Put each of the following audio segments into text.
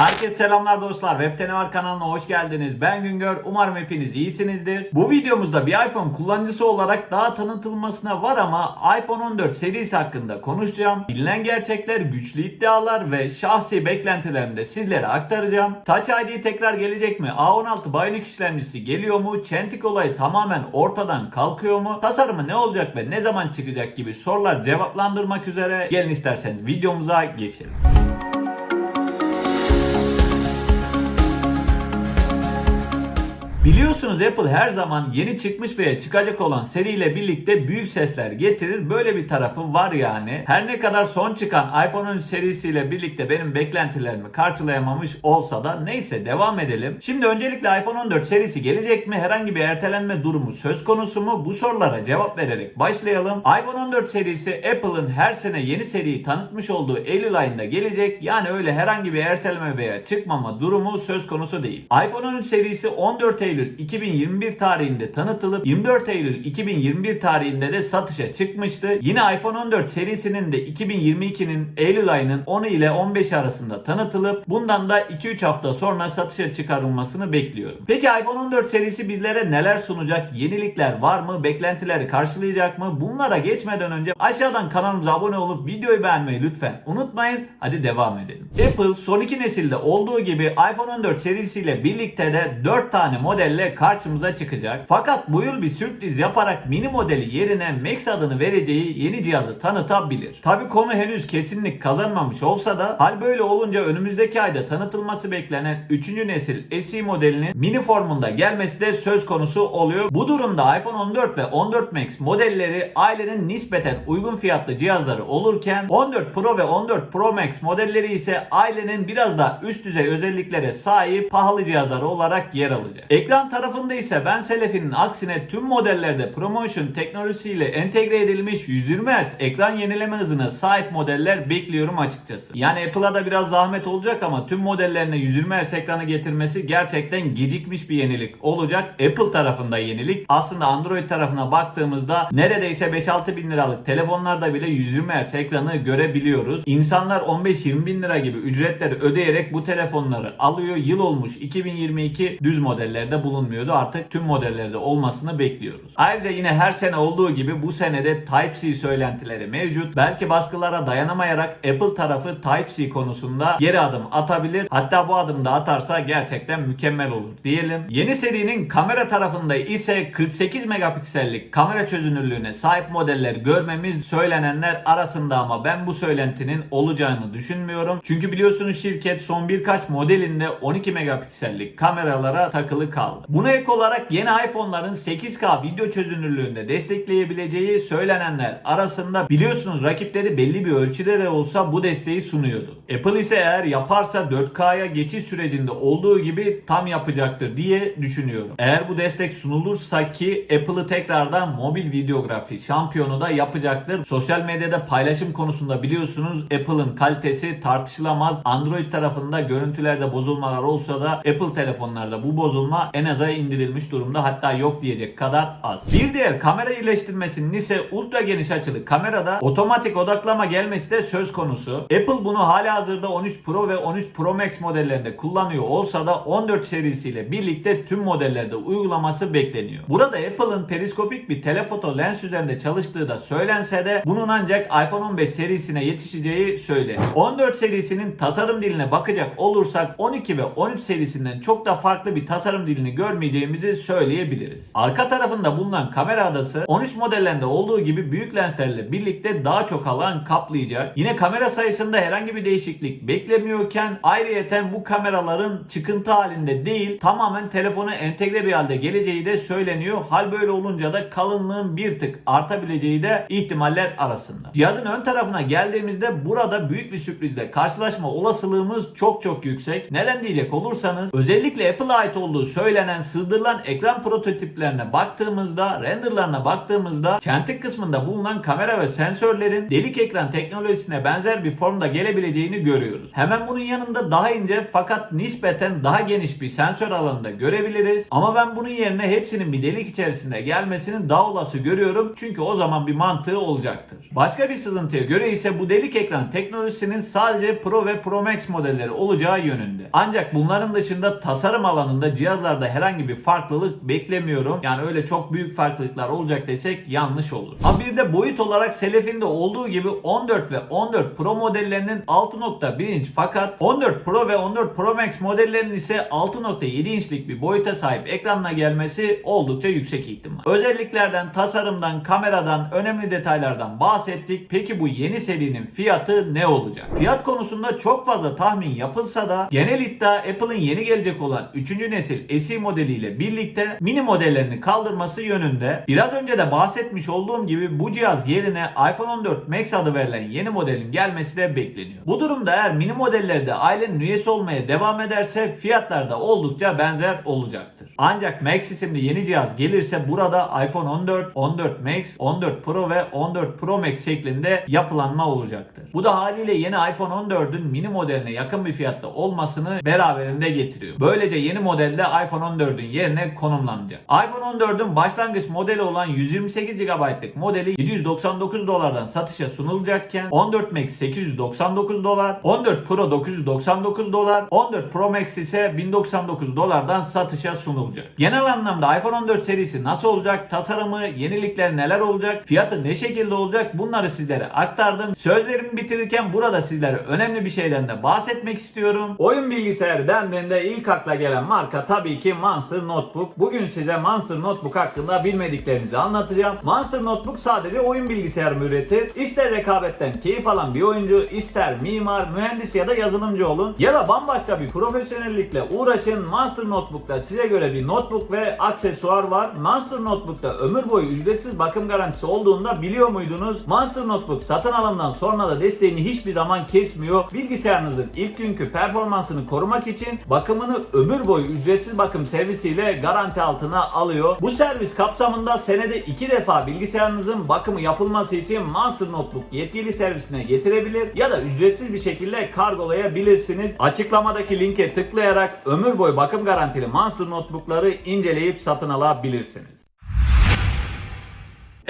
Herkese selamlar dostlar. Webte var kanalına hoş geldiniz. Ben Güngör. Umarım hepiniz iyisinizdir. Bu videomuzda bir iPhone kullanıcısı olarak daha tanıtılmasına var ama iPhone 14 serisi hakkında konuşacağım. Bilinen gerçekler, güçlü iddialar ve şahsi beklentilerimi de sizlere aktaracağım. Touch ID tekrar gelecek mi? A16 Bionic işlemcisi geliyor mu? Çentik olayı tamamen ortadan kalkıyor mu? Tasarımı ne olacak ve ne zaman çıkacak gibi sorular cevaplandırmak üzere gelin isterseniz videomuza geçelim. Biliyorsunuz Apple her zaman yeni çıkmış veya çıkacak olan seriyle birlikte büyük sesler getirir. Böyle bir tarafı var yani. Her ne kadar son çıkan iPhone 13 serisiyle birlikte benim beklentilerimi karşılayamamış olsa da neyse devam edelim. Şimdi öncelikle iPhone 14 serisi gelecek mi? Herhangi bir ertelenme durumu söz konusu mu? Bu sorulara cevap vererek başlayalım. iPhone 14 serisi Apple'ın her sene yeni seriyi tanıtmış olduğu Eylül ayında gelecek. Yani öyle herhangi bir erteleme veya çıkmama durumu söz konusu değil. iPhone 13 serisi 14 Eylül 2021 tarihinde tanıtılıp 24 Eylül 2021 tarihinde de satışa çıkmıştı. Yine iPhone 14 serisinin de 2022'nin Eylül ayının 10 ile 15 arasında tanıtılıp bundan da 2-3 hafta sonra satışa çıkarılmasını bekliyorum. Peki iPhone 14 serisi bizlere neler sunacak? Yenilikler var mı? Beklentileri karşılayacak mı? Bunlara geçmeden önce aşağıdan kanalımıza abone olup videoyu beğenmeyi lütfen unutmayın. Hadi devam edelim. Apple son iki nesilde olduğu gibi iPhone 14 serisiyle birlikte de 4 tane modelle karşımıza çıkacak. Fakat bu yıl bir sürpriz yaparak mini modeli yerine Max adını vereceği yeni cihazı tanıtabilir. Tabi konu henüz kesinlik kazanmamış olsa da hal böyle olunca önümüzdeki ayda tanıtılması beklenen 3. nesil SE modelinin mini formunda gelmesi de söz konusu oluyor. Bu durumda iPhone 14 ve 14 Max modelleri ailenin nispeten uygun fiyatlı cihazları olurken 14 Pro ve 14 Pro Max modelleri ise ailenin biraz daha üst düzey özelliklere sahip pahalı cihazları olarak yer alacak. Ekran tarafında ise ben Selefi'nin aksine tüm modellerde ProMotion teknolojisiyle entegre edilmiş 120 Hz ekran yenileme hızına sahip modeller bekliyorum açıkçası. Yani Apple'a da biraz zahmet olacak ama tüm modellerine 120 Hz ekranı getirmesi gerçekten gecikmiş bir yenilik olacak. Apple tarafında yenilik. Aslında Android tarafına baktığımızda neredeyse 5-6 bin liralık telefonlarda bile 120 Hz ekranı görebiliyoruz. İnsanlar 15-20 bin lira gibi ücretleri ödeyerek bu telefonları alıyor. Yıl olmuş 2022 düz modellerde bulunmuyordu. Artık tüm modellerde olmasını bekliyoruz. Ayrıca yine her sene olduğu gibi bu senede Type-C söylentileri mevcut. Belki baskılara dayanamayarak Apple tarafı Type-C konusunda geri adım atabilir. Hatta bu adım da atarsa gerçekten mükemmel olur diyelim. Yeni serinin kamera tarafında ise 48 megapiksellik kamera çözünürlüğüne sahip modeller görmemiz söylenenler arasında ama ben bu söylentinin olacağını düşünmüyorum. Çünkü biliyorsunuz şirket son birkaç modelinde 12 megapiksellik kameralara takılı kaldı. Buna ek olarak yeni iPhone'ların 8K video çözünürlüğünde destekleyebileceği söylenenler arasında biliyorsunuz rakipleri belli bir ölçüde de olsa bu desteği sunuyordu. Apple ise eğer yaparsa 4K'ya geçiş sürecinde olduğu gibi tam yapacaktır diye düşünüyorum. Eğer bu destek sunulursa ki Apple'ı tekrardan mobil videografi şampiyonu da yapacaktır. Sosyal medyada paylaşım konusunda biliyorsunuz Apple'ın kalitesi tartışılamaz. Android tarafında görüntülerde bozulmalar olsa da Apple telefonlarda bu bozulma en aza indirilmiş durumda hatta yok diyecek kadar az. Bir diğer kamera iyileştirmesinin ise ultra geniş açılı kamerada otomatik odaklama gelmesi de söz konusu. Apple bunu hala hazırda 13 Pro ve 13 Pro Max modellerinde kullanıyor olsa da 14 serisiyle birlikte tüm modellerde uygulaması bekleniyor. Burada Apple'ın periskopik bir telefoto lens üzerinde çalıştığı da söylense de bunun ancak iPhone 15 serisine yetişeceği söyleniyor. 14 serisinin tasarım diline bakacak olursak 12 ve 13 serisinden çok da farklı bir tasarım dilini görmeyeceğimizi söyleyebiliriz. Arka tarafında bulunan kamera adası 13 modellerinde olduğu gibi büyük lenslerle birlikte daha çok alan kaplayacak. Yine kamera sayısında herhangi bir değişiklik beklemiyorken ayrıyeten bu kameraların çıkıntı halinde değil tamamen telefona entegre bir halde geleceği de söyleniyor. Hal böyle olunca da kalınlığın bir tık artabileceği de ihtimaller arasında. Cihazın ön tarafına geldiğimizde burada büyük bir sürprizle karşılaşma olasılığımız çok çok yüksek. Neden diyecek olursanız özellikle Apple'a ait olduğu söyleniyor söylenen sızdırılan ekran prototiplerine baktığımızda, renderlarına baktığımızda çentik kısmında bulunan kamera ve sensörlerin delik ekran teknolojisine benzer bir formda gelebileceğini görüyoruz. Hemen bunun yanında daha ince fakat nispeten daha geniş bir sensör alanında görebiliriz. Ama ben bunun yerine hepsinin bir delik içerisinde gelmesinin daha olası görüyorum. Çünkü o zaman bir mantığı olacaktır. Başka bir sızıntıya göre ise bu delik ekran teknolojisinin sadece Pro ve Pro Max modelleri olacağı yönünde. Ancak bunların dışında tasarım alanında cihazlarda herhangi bir farklılık beklemiyorum. Yani öyle çok büyük farklılıklar olacak desek yanlış olur. Ha bir de boyut olarak Selef'in de olduğu gibi 14 ve 14 Pro modellerinin 6.1 inç fakat 14 Pro ve 14 Pro Max modellerinin ise 6.7 inçlik bir boyuta sahip ekranla gelmesi oldukça yüksek ihtimal. Özelliklerden, tasarımdan, kameradan, önemli detaylardan bahsettik. Peki bu yeni serinin fiyatı ne olacak? Fiyat konusunda çok fazla tahmin yapılsa da genel iddia Apple'ın yeni gelecek olan 3. nesil Modeliyle birlikte mini modellerini kaldırması yönünde. Biraz önce de bahsetmiş olduğum gibi bu cihaz yerine iPhone 14 Max adı verilen yeni modelin gelmesi de bekleniyor. Bu durumda eğer mini modeller de ailenin üyesi olmaya devam ederse fiyatlar da oldukça benzer olacaktır. Ancak Max isimli yeni cihaz gelirse burada iPhone 14, 14 Max, 14 Pro ve 14 Pro Max şeklinde yapılanma olacaktır. Bu da haliyle yeni iPhone 14'ün mini modeline yakın bir fiyatta olmasını beraberinde getiriyor. Böylece yeni modelde iPhone 14'ün yerine konumlanacak. iPhone 14'ün başlangıç modeli olan 128 GB'lık modeli 799 dolardan satışa sunulacakken 14 Max 899 dolar, 14 Pro 999 dolar, 14 Pro Max ise 1099 dolardan satışa sunulacak. Genel anlamda iPhone 14 serisi nasıl olacak? Tasarımı, yenilikler neler olacak? Fiyatı ne şekilde olacak? Bunları sizlere aktardım. Sözlerimi bitirirken burada sizlere önemli bir şeyden de bahsetmek istiyorum. Oyun bilgisayarı dendiğinde ilk akla gelen marka tabii ki Monster Notebook. Bugün size Monster Notebook hakkında bilmediklerinizi anlatacağım. Monster Notebook sadece oyun bilgisayarı mı üretir? İster rekabetten keyif alan bir oyuncu, ister mimar, mühendis ya da yazılımcı olun ya da bambaşka bir profesyonellikle uğraşın. Monster Notebook'ta size göre bir notebook ve aksesuar var. Monster Notebook'ta ömür boyu ücretsiz bakım garantisi olduğunda biliyor muydunuz? Monster Notebook satın alımdan sonra da desteğini hiçbir zaman kesmiyor. Bilgisayarınızın ilk günkü performansını korumak için bakımını ömür boyu ücretsiz bakım servisiyle garanti altına alıyor. Bu servis kapsamında senede iki defa bilgisayarınızın bakımı yapılması için Monster Notebook yetkili servisine getirebilir ya da ücretsiz bir şekilde kargolayabilirsiniz. Açıklamadaki linke tıklayarak ömür boyu bakım garantili Monster Notebook'ları inceleyip satın alabilirsiniz.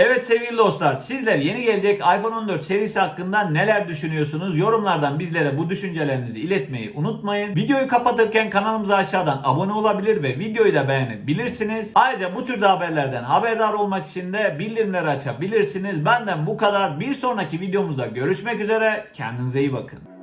Evet sevgili dostlar sizler yeni gelecek iPhone 14 serisi hakkında neler düşünüyorsunuz? Yorumlardan bizlere bu düşüncelerinizi iletmeyi unutmayın. Videoyu kapatırken kanalımıza aşağıdan abone olabilir ve videoyu da beğenebilirsiniz. Ayrıca bu türde haberlerden haberdar olmak için de bildirimleri açabilirsiniz. Benden bu kadar. Bir sonraki videomuzda görüşmek üzere. Kendinize iyi bakın.